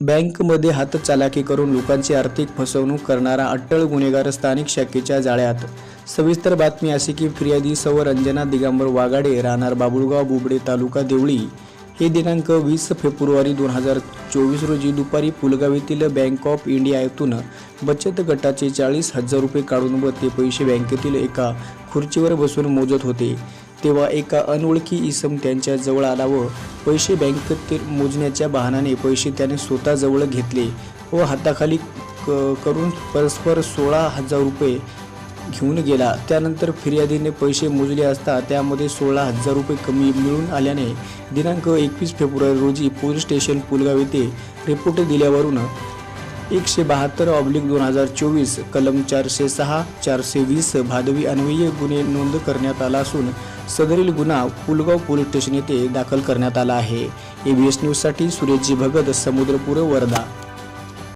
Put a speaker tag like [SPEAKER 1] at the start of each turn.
[SPEAKER 1] बँकमध्ये हातचालाकी करून लोकांची आर्थिक फसवणूक करणारा अट्टळ गुन्हेगार स्थानिक शाखेच्या जाळ्यात. सविस्तर बातमी अशी की फिर्यादी सौ रंजना दिगंबर वागाडे राहणार बाबुळगाव बुबडे तालुका देवळी हे दिनांक वीस फेब्रुवारी दोन हजार चोवीस रोजी दुपारी पुलगाव येथील बँक ऑफ इंडिया येथून बचत गटाचे चाळीस हजार रुपये काढून व ते पैसे बँकेतील एका खुर्चीवर बसून मोजत होते. तेव्हा एका अनोळखी इसम त्यांच्या जवळ आला व पैसे बँकेत मोजण्याच्या बहाण्याने पैसे त्याने स्वतः जवळ घेतले व हाताखाली क करून परस्पर सोळा हजार रुपये घेऊन गेला. त्यानंतर फिर्यादीने पैसे मोजले असता त्यामध्ये सोळा हजार रुपये कमी मिळून आल्याने दिनांक एकवीस फेब्रुवारी रोजी पोलीस स्टेशन पुलगाव येथे रिपोर्ट दिल्यावरून एकशे बहात्तर ऑब्लिक दोन हजार चोवीस कलम चारशे सहा चारशे वीस भादवी अन्वयीय गुन्हे नोंद करण्यात आला असून सदरील गुन्हा पुलगाव पोलीस स्टेशन येथे दाखल करण्यात आला आहे. एबीएस न्यूजसाठी सुरेशजी भगत समुद्रपूर वर्धा.